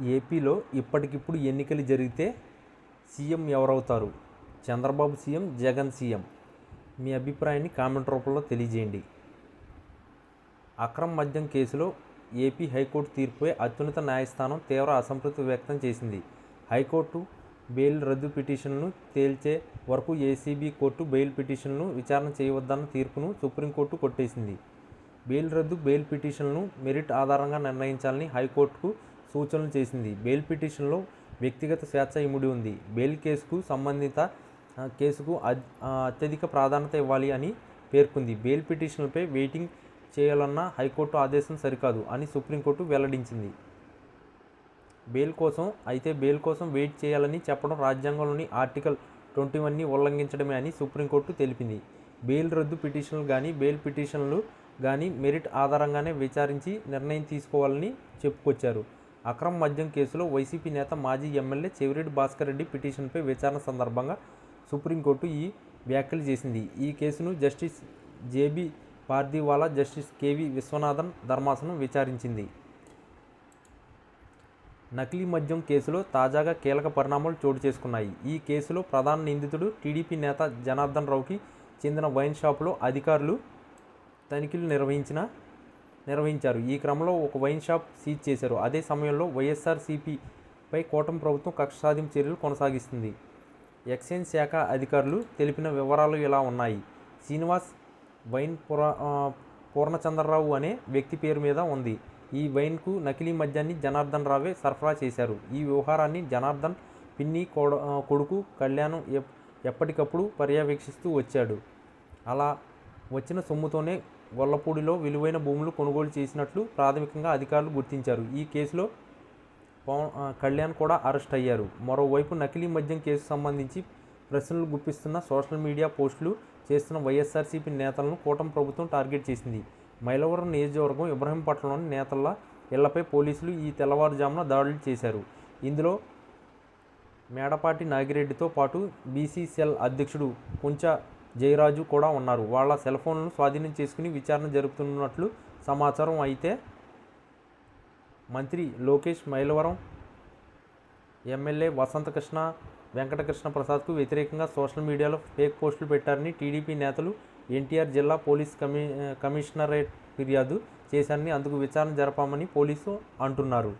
ఏపీలో ఇప్పటికిప్పుడు ఎన్నికలు జరిగితే CM ఎవరవుతారు? Chandrababu CM Jagan CM? మీ అభిప్రాయాన్ని కామెంట్ రూపంలో తెలియజేయండి. అక్రమ్ మద్యం కేసులో ఏపీ హైకోర్టు తీర్పుపై అత్యున్నత న్యాయస్థానం తీవ్ర అసంతృప్తి వ్యక్తం చేసింది. హైకోర్టు బెయిల్ రద్దు పిటిషన్ను తేల్చే వరకు ఏసీబీ కోర్టు బెయిల్ పిటిషన్ను విచారణ చేయవద్దన్న తీర్పును సుప్రీంకోర్టు కొట్టేసింది. బెయిల్ రద్దు బెయిల్ పిటిషన్లను మెరిట్ ఆధారంగా నిర్ణయించాలని హైకోర్టుకు సూచనలు చేసింది. బెయిల్ పిటిషన్లో వ్యక్తిగత స్వేచ్ఛ ఇముడి ఉంది. బెయిల్ కేసుకు సంబంధిత కేసుకు అత్యధిక ప్రాధాన్యత ఇవ్వాలి అని పేర్కొంది. బెయిల్ పిటిషన్లపై వెయిటింగ్ చేయాలన్న హైకోర్టు ఆదేశం సరికాదు అని సుప్రీంకోర్టు వెల్లడించింది. బెయిల్ కోసం అయితే బెయిల్ కోసం వెయిట్ చేయాలని చెప్పడం రాజ్యాంగంలోని ఆర్టికల్ ట్వంటీ వన్ని ఉల్లంఘించడమే అని సుప్రీంకోర్టు తెలిపింది. బెయిల్ రద్దు పిటిషన్లు కానీ బెయిల్ పిటిషన్లు కానీ మెరిట్ ఆధారంగానే విచారించి నిర్ణయం తీసుకోవాలని చెప్పుకొచ్చారు. అక్రమ్ మద్యం కేసులో వైసీపీ నేత మాజీ ఎమ్మెల్యే చెవిరెడ్డి భాస్కర్ రెడ్డి పిటిషన్పై విచారణ సందర్భంగా సుప్రీంకోర్టు ఈ వ్యాఖ్యలు చేసింది. ఈ కేసును justice J B Pardiwala justice K V Viswanathan ధర్మాసనం విచారించింది. నకిలీ మద్యం కేసులో తాజాగా కీలక పరిణామాలు చోటు చేసుకున్నాయి. ఈ కేసులో ప్రధాన నిందితుడు టీడీపీ నేత జనార్దన్ రావుకి చెందిన వైన్ షాపులో అధికారులు తనిఖీలు నిర్వహించిన నిర్వహించారు. ఈ క్రమంలో ఒక వైన్ షాప్ సీజ్ చేశారు. అదే సమయంలో వైఎస్ఆర్సీపీపై కూటమి ప్రభుత్వం కక్ష సాధింపు చర్యలు కొనసాగిస్తుంది. ఎక్సైజ్ శాఖ అధికారులు తెలిపిన వివరాలు ఇలా ఉన్నాయి. శ్రీనివాస్ వైన్ పుర పూర్ణచంద్రరావు అనే వ్యక్తి పేరు మీద ఉంది. ఈ వైన్కు నకిలీ మద్యాన్ని జనార్దన్ రావే సరఫరా చేశారు. ఈ వ్యవహారాన్ని జనార్దన్ పిన్ని కొడ కొడుకు కళ్యాణం ఎప్- ఎప్పటికప్పుడు పర్యవేక్షిస్తూ వచ్చాడు. అలా వచ్చిన సొమ్ముతోనే గొల్లపూడిలో విలువైన భూములు కొనుగోలు చేసినట్లు ప్రాథమికంగా అధికారులు గుర్తించారు. ఈ కేసులో పవన్ కళ్యాణ్ కూడా అరెస్ట్ అయ్యారు. మరోవైపు నకిలీ మద్యం కేసు సంబంధించి ప్రశ్నలు గుప్పిస్తున్న సోషల్ మీడియా పోస్టులు చేస్తున్న వైఎస్ఆర్సీపీ నేతలను కూటమి ప్రభుత్వం టార్గెట్ చేసింది. మైలవరం నియోజకవర్గం ఇబ్రహీంపట్నంలోని నేతల ఇళ్ళపై పోలీసులు ఈ తెల్లవారుజామున దాడులు చేశారు. ఇందులో మేడపాటి నాగిరెడ్డితో పాటు బీసీసీఎల్ అధ్యక్షుడు కుంచా జయరాజు కూడా ఉన్నారు. వాళ్ళ సెల్ ఫోన్లను స్వాధీనం చేసుకుని విచారణ జరుపుతున్నట్లు సమాచారం అయితే మంత్రి లోకేష్ మైలవరం ఎమ్మెల్యే వసంతకృష్ణ వెంకటకృష్ణ ప్రసాద్కు వ్యతిరేకంగా సోషల్ మీడియాలో ఫేక్ పోస్టులు పెట్టారని టీడీపీ నేతలు ఎన్టీఆర్ జిల్లా పోలీస్ కమి కమిషనరేట్ ఫిర్యాదు చేశారని అందుకు విచారణ జరపామని పోలీసు అంటున్నారు.